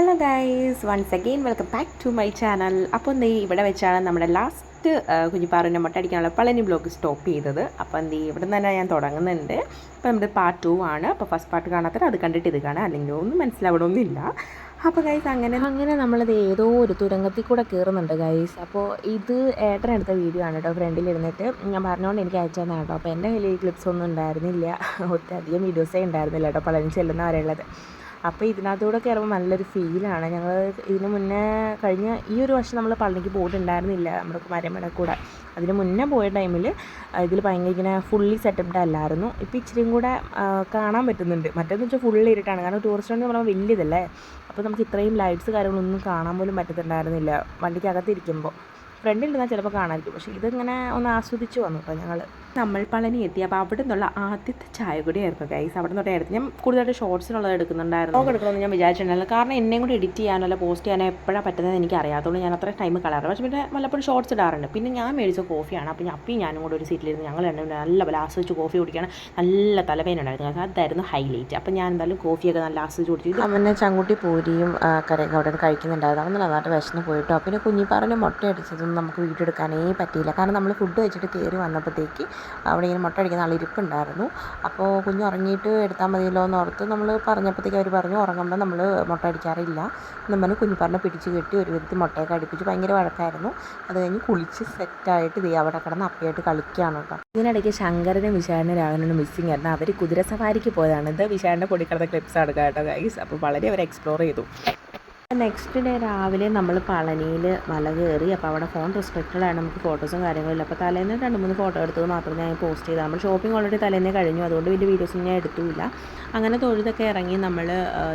Hello guys once again welcome back to my channel അപ്പോൾ എന്ത് ഇവിടെ വെച്ചാണ് നമ്മുടെ ലാസ്റ്റ് കുഞ്ഞിപ്പാറിന്റെ മുട്ടടിക്കാനുള്ള പളനി ബ്ലോഗ് സ്റ്റോപ്പ് ചെയ്തത്. അപ്പോൾ എന്ത് ഇവിടെ നിന്ന് തന്നെ ഞാൻ തുടങ്ങുന്നുണ്ട്. അപ്പോൾ നമ്മുടെ പാർട്ട് ടു ആണ്. അപ്പോൾ ഫസ്റ്റ് പാർട്ട് കാണാത്തത് അത് കണ്ടിട്ട് ഇത് കാണാം. അല്ലെങ്കിൽ ഒന്നും മനസ്സിലാവണമൊന്നുമില്ല അപ്പോൾ ഗൈസ് അങ്ങനെ അങ്ങനെ നമ്മളത് ഏതോ ഒരു തുരങ്കത്തിൽ കൂടെ കയറുന്നുണ്ട് ഗൈസ് അപ്പോൾ ഇത് ഏട്ടൻ എടുത്ത വീഡിയോ ആണ് കേട്ടോ ഫ്രണ്ടിലിരുന്നിട്ട് ഞാൻ പറഞ്ഞുകൊണ്ട് എനിക്ക് അയച്ചു തന്നെ കേട്ടോ. അപ്പോൾ എന്റെ കയ്യിൽ ഈ ക്ലിപ്സ് ഒന്നും ഉണ്ടായിരുന്നില്ല. ഒത്തിരി അധികം വീഡിയോസേ ഉണ്ടായിരുന്നില്ല കേട്ടോ പളനി ചെല്ലുന്ന വരെയുള്ളത് അപ്പോൾ ഇതിനകത്തൂടെ കയറുമ്പോൾ നല്ലൊരു ഫീലാണ് ഞങ്ങൾ ഇതിന് മുന്നേ കഴിഞ്ഞ ഈ ഒരു വർഷം നമ്മൾ പളനിക്ക് പോയിട്ടുണ്ടായിരുന്നില്ല നമ്മുടെ മരമട കൂടെ. അതിന് മുന്നേ പോയ ടൈമിൽ ഇതിൽ ഭയങ്കര ഇങ്ങനെ ഫുള്ളി സെറ്റപ്ഡ് അല്ലായിരുന്നു. ഇപ്പോൾ ഇച്ചിരിയും കൂടെ കാണാൻ പറ്റുന്നുണ്ട്. മറ്റേന്ന് വെച്ചാൽ ഫുള്ള് ഇരുട്ടാണ്. കാരണം ടൂറിസ്റ്റ് എന്ന് പറയുമ്പോൾ വലിയതല്ലേ അപ്പോൾ നമുക്ക് ഇത്രയും ലൈറ്റ്സ് കാര്യങ്ങളൊന്നും കാണാൻ പോലും പറ്റത്തിണ്ടായിരുന്നില്ല വണ്ടിക്കകത്തിരിക്കുമ്പോൾ ഫ്രണ്ടിൽ ഇരുന്നാൽ ചിലപ്പോൾ കാണാമായിരിക്കും പക്ഷേ ഇതിങ്ങനെ ഒന്ന് ആസ്വദിച്ച് വന്നു കേട്ടോ ഞങ്ങൾ നമ്മൾ പളനി എത്തി. അപ്പോൾ അവിടെ നിന്നുള്ള ആദ്യത്തെ ചായ കൂടിയായിരുന്നു ഗൈസ് അവിടെ നിന്നോട്ട് എടുത്ത് ഞാൻ കൂടുതലായിട്ട് ഷോർട്സിനുള്ളത് എടുക്കുന്നുണ്ടായിരുന്നു. വ്ളോഗ് എടുക്കണമെന്ന് ഞാൻ വിചാരിച്ചിട്ടുണ്ടായിരുന്നു. കാരണം എന്നെയും കൂടി എഡിറ്റ് ചെയ്യാനല്ല പോസ്റ്റ് ചെയ്യാനോ എപ്പോഴാണ് പറ്റുന്നത് എനിക്ക് അറിയാത്തതുകൊണ്ട് ഞാൻ അത്ര ടൈം കളയാറ്. പക്ഷേ പിന്നെ വല്ലപ്പോഴും ഷോർട്സ് ഇടാറുണ്ട്. പിന്നെ ഞാൻ മേടിച്ച കോഫിയാണ് അപ്പോൾ ഞാൻ അപ്പയും ഞാനും കൂടെ ഒരു സീറ്റിലിരുന്ന് ഞങ്ങൾ രണ്ടും നല്ല പോലെ ആസ്വദിച്ച് കോഫി കുടിക്കുകയാണ് നല്ല തലവേന ഉണ്ടായിരുന്നു. കാരണം അതായിരുന്നു ഹൈലൈറ്റ് അപ്പോൾ ഞാൻ എന്തായാലും കോഫിയൊക്കെ നല്ല ആസ്വദിച്ച് കുടിച്ചു ഇത് ചങ്ങുട്ടി ചങ്കുട്ടി പൂരിയും കരയൊക്കെ അവിടെ നിന്ന് കഴിക്കുന്നുണ്ടായിരുന്നു. അവൻ നന്നായിട്ട് വിശന്ന് പോയിട്ടോ. പിന്നെ കുഞ്ഞിപ്പാറിന് മുട്ട അടിച്ചതൊന്നും നമുക്ക് വീഡിയോ എടുക്കാനേ പറ്റിയില്ല. കാരണം നമ്മൾ ഫുഡ് വെച്ചിട്ട് കയറി വന്നപ്പോഴത്തേക്ക് അവിടെ ഇങ്ങനെ മുട്ട അടിക്കുന്ന ആൾ ഇരിപ്പുണ്ടായിരുന്നു. അപ്പോൾ കുഞ്ഞ് ഉറങ്ങിയിട്ട് എടുത്താൽ മതിയല്ലോ എന്ന് ഓർത്ത് നമ്മൾ പറഞ്ഞപ്പോഴത്തേക്ക് അവർ പറഞ്ഞു ഉറങ്ങുമ്പോൾ നമ്മൾ മുട്ട അടിക്കാറില്ല. എന്നും പറഞ്ഞ് കുഞ്ഞിപ്പാറിനെ പിടിച്ച് കെട്ടി ഒരു വിധത്തിൽ മുട്ടയൊക്കെ അടിപ്പിച്ച്. ഭയങ്കര വഴക്കായിരുന്നു. അത് കഴിഞ്ഞ് കുളിച്ച് സെറ്റായിട്ട് ദേ അവിടെ കിടന്ന് അപ്പയായിട്ട് കളിക്കുകയാണ് കേട്ടോ. ഇതിനിടയ്ക്ക് ശങ്കരനും വിശാലിനും രാഘവനും മിസ്സിങ് ആയിരുന്നു. അവർ കുതിര സവാരിക്ക് പോയതാണ്. ഇത് വിശാലിന്റെ പൊടിക്കിടന്ന ക്ലിപ്സ് ആണ് കേട്ടോ ഗൈസ് അപ്പോൾ വളരെ അവർ എക്സ്പ്ലോർ ചെയ്തു. നെക്സ്റ്റ് ഡേ രാവിലെ നമ്മൾ പളനിയിൽ മല കയറി അപ്പോൾ അവിടെ ഫോൺ റെസ്ട്രിക്റ്റഡ് ആണ്. നമുക്ക് ഫോട്ടോസും കാര്യങ്ങളില്ല അപ്പോൾ തലേന്ന് രണ്ട് മൂന്ന് ഫോട്ടോ എടുത്തത് മാത്രമേ ഞാൻ പോസ്റ്റ് ചെയ്തത്. നമ്മൾ ഷോപ്പിംഗ് ഓൾറെഡി തലേന്നേ കഴിഞ്ഞു. അതുകൊണ്ട് വലിയ വീഡിയോസ് ഞാൻ എടുത്തുമില്ല. അങ്ങനെ തൊഴുതൊക്കെ ഇറങ്ങി നമ്മൾ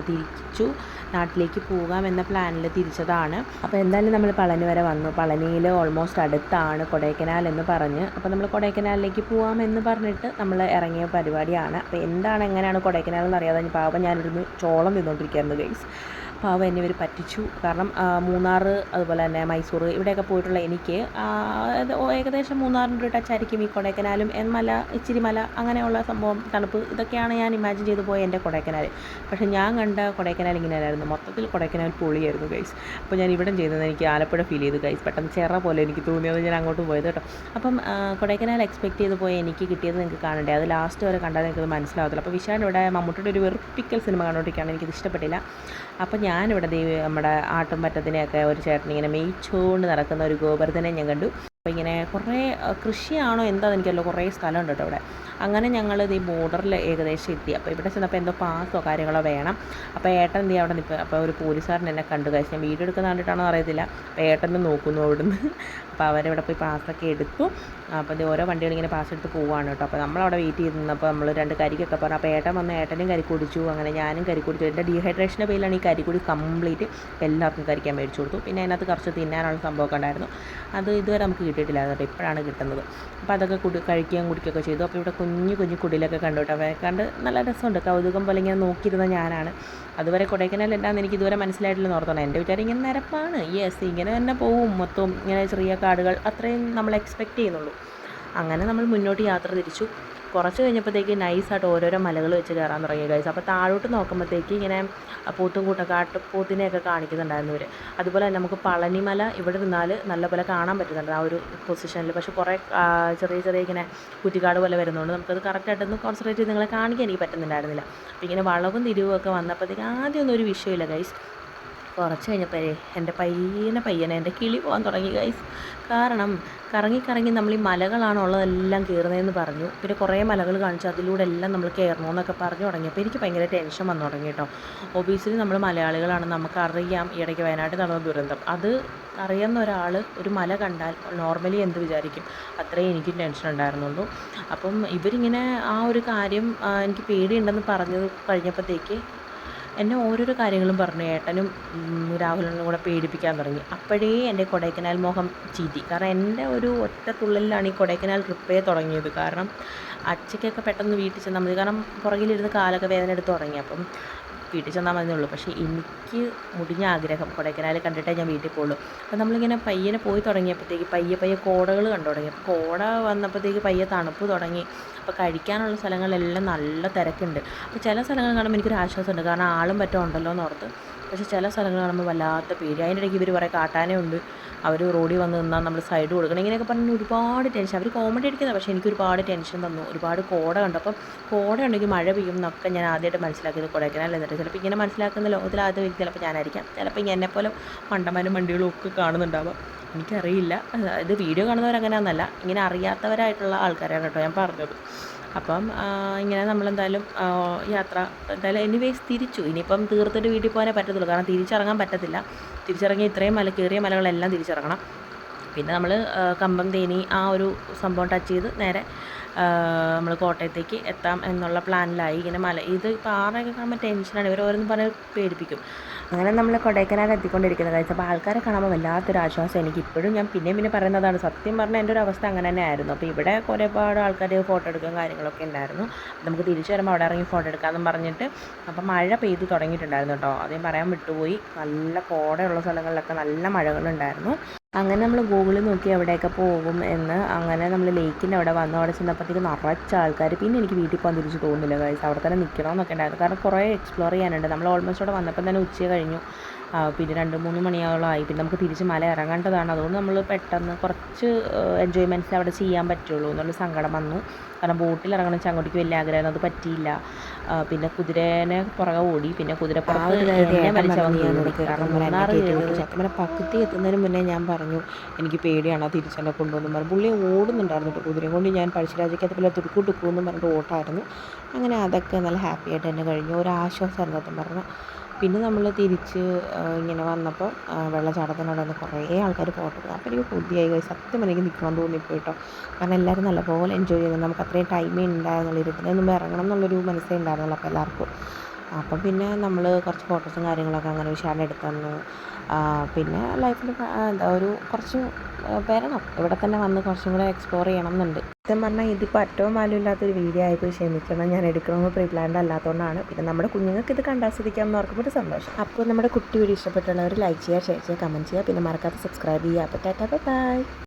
തിരിച്ചു നാട്ടിലേക്ക് പോകാം എന്ന പ്ലാനിൽ തിരിച്ചതാണ്. അപ്പോൾ എന്തായാലും നമ്മൾ പളനി വരെ വന്നു. പളനിയിൽ ഓൾമോസ്റ്റ് അടുത്താണ് കൊടൈക്കനാൽ എന്ന് പറഞ്ഞ്. അപ്പോൾ നമ്മൾ കൊടൈക്കനാലിലേക്ക് പോകാം എന്ന് പറഞ്ഞിട്ട് നമ്മൾ ഇറങ്ങിയ പരിപാടിയാണ്. അപ്പോൾ എന്താണ് എങ്ങനെയാണ് കൊടൈക്കനാൽ എന്ന് അറിയാതെ പാവം ഞാനിരുന്ന് ചോളം തിന്നുകൊണ്ടിരിക്കുകയായിരുന്നു ഗൈസ് പാവം എന്നെ ഇവർ പറ്റിച്ചു. കാരണം മൂന്നാർ അതുപോലെ തന്നെ മൈസൂർ ഇവിടെയൊക്കെ പോയിട്ടുള്ള എനിക്ക് ഏകദേശം മൂന്നാറിന്റെ ഒരു ടച്ച് ആയിരിക്കും ഈ കൊടൈക്കനാലും മല ഇച്ചിരി മല അങ്ങനെയുള്ള സംഭവം തണുപ്പ് ഇതൊക്കെയാണ് ഞാൻ ഇമാജിൻ ചെയ്തു പോയ എന്റെ കൊടൈക്കനാൽ പക്ഷേ ഞാൻ കണ്ട കൊടൈക്കനാൽ ഇങ്ങനെയായിരുന്നു മൊത്തത്തിൽ കൊടൈക്കനാൽ പൊളിയായിരുന്നു ഗൈസ് അപ്പോൾ ഞാൻ ഇവിടെ ചെയ്തത് എനിക്ക് ആലപ്പുഴ ഫീൽ ചെയ്തു ഗൈസ് പെട്ടെന്ന് ചെറ പോലെ എനിക്ക് തോന്നിയത് ഞാൻ അങ്ങോട്ട് പോയത് കേട്ടോ. അപ്പം കൊടൈക്കനാൽ എക്സ്പെക്ട് ചെയ്ത് പോയ എനിക്ക് കിട്ടിയത് നിങ്ങൾക്ക് കാണണ്ടേ? അത് ലാസ്റ്റ് വരെ കണ്ടാൽ നിങ്ങൾക്ക് മനസ്സിലാവത്തില്ല. അപ്പോൾ വിശാൽ ഇവിടെ മമ്മൂട്ടിയുടെ ഒരു വെറുപ്പിക്കൽ സിനിമ കണ്ടുകൊണ്ടിരിക്കുകയാണ് എനിക്കിത് ഇഷ്ടപ്പെട്ടില്ല. അപ്പോൾ ഞാനിവിടെ നമ്മുടെ ആട്ടും പറ്റത്തിനെയൊക്കെ ഒരു ചേട്ടൻ ഇങ്ങനെ മേയിച്ചുകൊണ്ട് നടക്കുന്ന ഒരു ഗോവർദ്ധനെ ഞാൻ കണ്ടു. അപ്പോൾ ഇങ്ങനെ കുറേ കൃഷിയാണോ എന്താ എനിക്കല്ലോ കുറേ സ്ഥലമുണ്ട് കേട്ടോ ഇവിടെ. അങ്ങനെ ഞങ്ങൾ ഈ ബോർഡറിൽ ഏകദേശം എത്തി. അപ്പോൾ ഇവിടെ ചെന്നപ്പോൾ എന്തോ പാസോ കാര്യങ്ങളോ വേണം. അപ്പോൾ ഏട്ടൻ എന്ത് അവിടെ നിൽക്കുക അപ്പോൾ ഒരു പോലീസുകാരൻ എന്നെ കണ്ടു. കഴിച്ചു ഞാൻ വീഡിയോ എടുക്കുന്ന കണ്ടിട്ടാണോ അറിയത്തില്ല. അപ്പോൾ ഏട്ടനെ നോക്കുന്നു അവിടുന്ന്. അപ്പോൾ അവരിവിടെ പോയി പാസ്സൊക്കെ എടുത്തു. അപ്പോൾ ഇത് ഓരോ വണ്ടികൾ ഇങ്ങനെ പാസ് എടുത്ത് പോവാണ് കേട്ടോ. അപ്പോൾ നമ്മളവിടെ വെയിറ്റ് ചെയ്ത് നിന്നപ്പോൾ നമ്മൾ രണ്ട് കരിക്കൊക്കെ പറഞ്ഞു. അപ്പോൾ ഏട്ടൻ വന്ന് ഏട്ടനും കരി കുടിച്ചു. അങ്ങനെ ഞാനും കരി കുടിച്ചു. എന്റെ ഡീഹൈഡ്രേഷന്റെ പേരിലാണ് ഈ കരിക്കുടി കംപ്ലീറ്റ് എല്ലാവർക്കും കരിക്കാൻ മേടിച്ചു കൊടുത്തു. പിന്നെ അതിനകത്ത് കുറച്ച് തിന്നാനുള്ള സംഭവമൊക്കെ ഉണ്ടായിരുന്നു. അത് ഇതുവരെ നമുക്ക് കിട്ടിയിട്ടില്ല കേട്ടോ. ഇപ്പോഴാണ് കിട്ടുന്നത്. അപ്പോൾ അതൊക്കെ കുടി കഴിക്കുകയും കുടിക്കുകയൊക്കെ ചെയ്തു. അപ്പോൾ ഇവിടെ കുഞ്ഞു കുഞ്ഞു കുടിലൊക്കെ കണ്ടു കേട്ടോ. അവരെ കണ്ട് നല്ല രസമുണ്ട്. കൗതുകം പോലെ ഇങ്ങനെ നോക്കിയിരുന്ന ഞാനാണ്. അതുവരെ കൊടൈക്കനാൽ എന്താണെന്ന് എനിക്ക് ഇതുവരെ മനസ്സിലായിട്ടില്ല ഓർത്തോണം. എന്റെ വിചാരം ഇങ്ങനെ നിരപ്പാണ്. യെസ് ഇങ്ങനെ തന്നെ പോവും. മൊത്തവും ഇങ്ങനെ ചെറിയ കാടുകൾ. അത്രയും നമ്മൾ എക്സ്പെക്റ്റ് ചെയ്യുന്നുള്ളൂ. അങ്ങനെ നമ്മൾ മുന്നോട്ട് യാത്ര തിരിച്ചു. കുറച്ച് കഴിഞ്ഞപ്പോഴത്തേക്ക് നൈസായിട്ട് ഓരോരോ മലകൾ വെച്ച് കയറാൻ തുടങ്ങി ഗൈസ് അപ്പോൾ താഴോട്ട് നോക്കുമ്പോഴത്തേക്ക് ഇങ്ങനെ പൂത്തും കൂട്ടം പൂത്തിനെയൊക്കെ കാണിക്കുന്നുണ്ടായിരുന്നു ഇവർ അതുപോലെ തന്നെ നമുക്ക് പളനിമല ഇവിടെ നിന്നാൽ നല്ലപോലെ കാണാൻ പറ്റുന്നുണ്ട് ആ ഒരു പൊസിഷനിൽ പക്ഷേ കുറേ ചെറിയ ചെറിയ ഇങ്ങനെ കുറ്റിക്കാട് പോലെ വരുന്നതുകൊണ്ട് നമുക്കത് കറക്റ്റായിട്ടൊന്ന് കോൺസെൻട്രേറ്റ് ചെയ്ത് നിങ്ങളെ കാണിക്കാൻ എനിക്ക് പറ്റുന്നുണ്ടായിരുന്നില്ല. അപ്പോൾ ഇങ്ങനെ വളവും തിരിവും ഒക്കെ വന്നപ്പോഴത്തേക്ക് ആദ്യമൊന്നും ഒരു വിഷയമില്ല ഗൈസ് കുറച്ച് കഴിഞ്ഞപ്പോഴേ എന്റെ പയ്യനെ പയ്യനെ എന്റെ കിളി പോകാൻ തുടങ്ങി ഗൈസ് കാരണം കറങ്ങി കറങ്ങി നമ്മൾ ഈ മലകളാണ് ഉള്ളതെല്ലാം കയറുന്നതെന്ന് പറഞ്ഞു. പിന്നെ കുറേ മലകൾ കാണിച്ചു. അതിലൂടെ എല്ലാം നമ്മൾ കയറണമെന്നൊക്കെ പറഞ്ഞു തുടങ്ങിയപ്പോൾ എനിക്ക് ഭയങ്കര ടെൻഷൻ വന്നു തുടങ്ങി കേട്ടോ. ഒബീസിലി നമ്മൾ മലയാളികളാണ്. നമുക്കറിയാം ഈ ഇടയ്ക്ക് വയനാട്ടിൽ നടന്ന ദുരന്തം. അത് അറിയുന്ന ഒരാൾ ഒരു മല കണ്ടാൽ നോർമലി എന്ത് വിചാരിക്കും? അത്രയും എനിക്കും ടെൻഷൻ ഉണ്ടായിരുന്നുള്ളൂ. അപ്പം ഇവരിങ്ങനെ ആ ഒരു കാര്യം എനിക്ക് പേടിയുണ്ടെന്ന് പറഞ്ഞത് കഴിഞ്ഞപ്പോഴത്തേക്ക് എന്നെ ഓരോരോ കാര്യങ്ങളും പറഞ്ഞു. ഏട്ടനും രാഹുലിനും കൂടെ പേടിപ്പിക്കാൻ തുടങ്ങി. അപ്പോഴേ എന്റെ കൊടൈക്കനാൽ മോഹം ചീറ്റി കാരണം എന്റെ ഒരു ഒറ്റ തുള്ളലിലാണ് ഈ കൊടൈക്കനാൽ ട്രിപ്പേ തുടങ്ങിയത്. കാരണം അച്ചയ്ക്കൊക്കെ പെട്ടെന്ന് വീട്ടിൽ ചെന്നാൽ മതി. കാരണം പുറകിലിരുന്ന് കാലൊക്കെ വേദന എടുത്ത് തുടങ്ങി. അപ്പം വീട്ടിൽ ചെന്നാൽ മതിയുള്ളൂ പക്ഷേ എനിക്ക് മുടിഞ്ഞ ആഗ്രഹം കൊടൈക്കനാൽ കണ്ടിട്ടേ ഞാൻ വീട്ടിൽ പോകുള്ളൂ അപ്പോൾ നമ്മളിങ്ങനെ പയ്യനെ പോയി തുടങ്ങിയപ്പോഴത്തേക്ക് പയ്യെ പയ്യെ കോടകൾ കണ്ടു തുടങ്ങി. അപ്പോൾ കോട വന്നപ്പോഴത്തേക്ക് പയ്യെ തണുപ്പ് തുടങ്ങി. അപ്പോൾ കഴിക്കാനുള്ള സ്ഥലങ്ങളിലെല്ലാം നല്ല തിരക്കുണ്ട്. അപ്പോൾ ചില സ്ഥലങ്ങൾ കാണുമ്പോൾ എനിക്കൊരു ആശ്വാസമുണ്ട്. കാരണം ആളും പറ്റും ഉണ്ടല്ലോ എന്ന് ഓർത്ത് പക്ഷേ ചില സ്ഥലങ്ങൾ കാണുമ്പോൾ വല്ലാത്ത പേടി. അതിന്റെ ഇടയ്ക്ക് ഇവർ കുറേ കാട്ടാനുണ്ട് അവർ റോഡിൽ വന്ന് നിന്നാൽ നമ്മൾ സൈഡ് കൊടുക്കണം. ഇങ്ങനെയൊക്കെ പറഞ്ഞ് ഒരുപാട് ടെൻഷൻ അവർ കോമഡി അടിക്കുന്നത് പക്ഷേ എനിക്ക് ഒരുപാട് ടെൻഷൻ തന്നു ഒരുപാട് കോട കണ്ടു. അപ്പം കോട ഉണ്ടെങ്കിൽ മഴ പെയ്യും എന്നൊക്കെ ഞാൻ ആദ്യമായിട്ട് മനസ്സിലാക്കിയത് കൊടൈക്കനാൽ എന്നിട്ട് ചിലപ്പോൾ ഇങ്ങനെ മനസ്സിലാക്കുന്ന ലോകത്തിൽ ആദ്യ വ്യക്തി ചിലപ്പോൾ ഞാനായിരിക്കാം. ചിലപ്പോൾ ഇങ്ങനെ എന്നെപ്പോലും മണ്ടന്മാരും വണ്ടികളും ഒക്കെ കാണുന്നുണ്ടാവാം. എനിക്കറിയില്ല. ഇത് വീഡിയോ കാണുന്നവരങ്ങനെയാണെന്നല്ല ഇങ്ങനെ അറിയാത്തവരായിട്ടുള്ള ആൾക്കാരാണ് കേട്ടോ ഞാൻ പറഞ്ഞത്. അപ്പം ഇങ്ങനെ നമ്മളെന്തായാലും യാത്ര എന്തായാലും എനിവേസ് തിരിച്ചു. ഇനിയിപ്പം തീർത്തിട്ട് വീട്ടിൽ പോകാനേ പറ്റത്തുള്ളൂ. കാരണം തിരിച്ചിറങ്ങാൻ പറ്റത്തില്ല. തിരിച്ചിറങ്ങി ഇത്രയും മല കയറിയ മലകളെല്ലാം തിരിച്ചിറങ്ങണം. പിന്നെ നമ്മൾ കമ്പം തേനി ആ ഒരു സംഭവം ടച്ച് ചെയ്ത് നേരെ നമ്മൾ കോട്ടയത്തേക്ക് എത്താം എന്നുള്ള പ്ലാനിലായി. ഇങ്ങനെ മല ഇത് പാറയൊക്കെ കാണുമ്പോൾ ടെൻഷനാണ്. ഇവർ ഓരോന്നും പറഞ്ഞ് പേടിപ്പിക്കും. അങ്ങനെ നമ്മൾ കൊടൈക്കനാൽ എത്തിക്കൊണ്ടിരിക്കുന്നത്. കഴിച്ചാൽ അപ്പോൾ ആൾക്കാരെ കാണുമ്പോൾ വല്ലാത്തൊരു ആശ്വാസം എനിക്ക്. ഇപ്പോഴും ഞാൻ പിന്നെയും പിന്നെ പറയുന്നതാണ്. സത്യം പറഞ്ഞാൽ എന്റെ ഒരു അവസ്ഥ അങ്ങനെ തന്നെ ആയിരുന്നു അപ്പോൾ ഇവിടെ ഒരുപാട് ആൾക്കാർ ഫോട്ടോ എടുക്കുകയും കാര്യങ്ങളൊക്കെ ഉണ്ടായിരുന്നു. നമുക്ക് തിരിച്ചു വരുമ്പോൾ അവിടെ ഇറങ്ങി ഫോട്ടോ എടുക്കാമെന്നും പറഞ്ഞിട്ട് അപ്പോൾ മഴ പെയ്ത് തുടങ്ങിയിട്ടുണ്ടായിരുന്നു കേട്ടോ. അതേ പറയാൻ വിട്ടുപോയി. നല്ല കോടയുള്ള സ്ഥലങ്ങളിലൊക്കെ നല്ല മഴകളുണ്ടായിരുന്നു. അങ്ങനെ നമ്മൾ ഗൂഗിളിൽ നോക്കി എവിടെയൊക്കെ പോകും എന്ന് അങ്ങനെ നമ്മൾ ലേക്കിന്റെ അവിടെ വന്നു അവിടെ ചെന്നപ്പോഴത്തേക്ക് നിറച്ച ആൾക്കാർ പിന്നെ എനിക്ക് വീട്ടിൽ പോകാൻ തിരിച്ച് തോന്നുന്നില്ല കഴിച്ച് അവിടെ തന്നെ നിൽക്കണമെന്നൊക്കെ ഉണ്ടായിരുന്നു. കാരണം കുറേ എക്സ്പ്ലോർ ചെയ്യാനുണ്ട്. നമ്മൾ ഓൾമോസ്റ്റ് അവിടെ വന്നപ്പോൾ തന്നെ ഉച്ച കഴിഞ്ഞു. പിന്നെ രണ്ട് മൂന്ന് മണിയോളമായി പിന്നെ നമുക്ക് തിരിച്ച് മല ഇറങ്ങേണ്ടതാണ്. അതുകൊണ്ട് നമ്മൾ പെട്ടെന്ന് കുറച്ച് എൻജോയ്മെന്റ്സ് അവിടെ ചെയ്യാൻ പറ്റുള്ളൂ എന്നുള്ള സങ്കടം വന്നു. കാരണം ബോട്ടിൽ ഇറങ്ങണം വെച്ചാൽ അങ്ങോട്ടേക്ക് വലിയ ആഗ്രഹമായിരുന്നു അത് പറ്റിയില്ല. പിന്നെ കുതിരേനെ പുറകെ ഓടി. പിന്നെ കുതിരപ്പുറത്ത്. കാരണം മൂന്നാറ് പകുതി എത്തുന്നതിന് മുന്നേ ഞാൻ പറഞ്ഞു എനിക്ക് പേടിയാണ് തിരിച്ചെന്നെ കൊണ്ടുവന്നു പറഞ്ഞു. പുള്ളി ഓടുന്നുണ്ടായിരുന്നു കേട്ടോ. കുതിരയും കൊണ്ട് ഞാൻ പഴശ്ശിരാജയ്ക്കകത്ത് പോലെ തുടുക്കു ടുക്കു എന്ന് പറഞ്ഞിട്ട് ഓട്ടായിരുന്നു. അങ്ങനെ അതൊക്കെ നല്ല ഹാപ്പി ആയിട്ട് തന്നെ കഴിഞ്ഞു. ഒരു ആശ്വാസമായിരുന്നു സത്യം പറഞ്ഞാൽ പിന്നെ നമ്മൾ തിരിച്ച് ഇങ്ങനെ വന്നപ്പോൾ വെള്ളച്ചാട്ടത്തിനോട് വന്ന് കുറേ ആൾക്കാർ ഫോട്ടോ എടുത്തു അപ്പോൾ എനിക്ക് കൊതിയായി പോയി സത്യം എനിക്ക് നിൽക്കണം തോന്നിപ്പോയി കേട്ടോ. കാരണം എല്ലാവരും നല്ലപോലെ എൻജോയ് ചെയ്യുന്നുണ്ട് നമുക്ക് അത്രയും ടൈമേ ഉണ്ടായിരുന്നുള്ളൂ ഇരുപത്തിനൊന്നും ഇറങ്ങണം എന്നുള്ളൊരു മനസ്സേ ഉണ്ടായിരുന്നുള്ളൂ അപ്പോൾ എല്ലാവർക്കും അപ്പം പിന്നെ നമ്മൾ കുറച്ച് ഫോട്ടോസും കാര്യങ്ങളൊക്കെ അങ്ങനെ വിശാലം എടുത്തു തന്നു പിന്നെ ലൈഫിൽ എന്താ ഒരു കുറച്ച് വരണം. ഇവിടെ തന്നെ വന്ന് കുറച്ചും കൂടെ എക്സ്പ്ലോർ ചെയ്യണം എന്നുണ്ട് സത്യം പറഞ്ഞാൽ ഇതിപ്പോൾ അറ്റവും മാലില്ലാത്തൊരു വീഡിയോ ആയിപ്പോയി ക്ഷമിക്കണം. ഞാൻ എടുക്കണമെന്ന് പ്രീ പ്ലാൻഡ് അല്ലാത്തതുകൊണ്ടാണ് പിന്നെ നമ്മുടെ കുഞ്ഞുങ്ങൾക്ക് ഇത് കണ്ടാസ്വദിക്കാം എന്ന് ഓർക്കുമ്പോൾ ഒരു സന്തോഷം. അപ്പോൾ നമ്മുടെ കുട്ടി വീഡിയോ ഇഷ്ടപ്പെട്ടുള്ളവർ ലൈക്ക് ചെയ്യുക ഷെയർ ചെയ്യുക കമന്റ് ചെയ്യുക പിന്നെ മറക്കാതെ സബ്സ്ക്രൈബ് ചെയ്യുക അപ്പോൾ ടാറ്റാ ബൈ.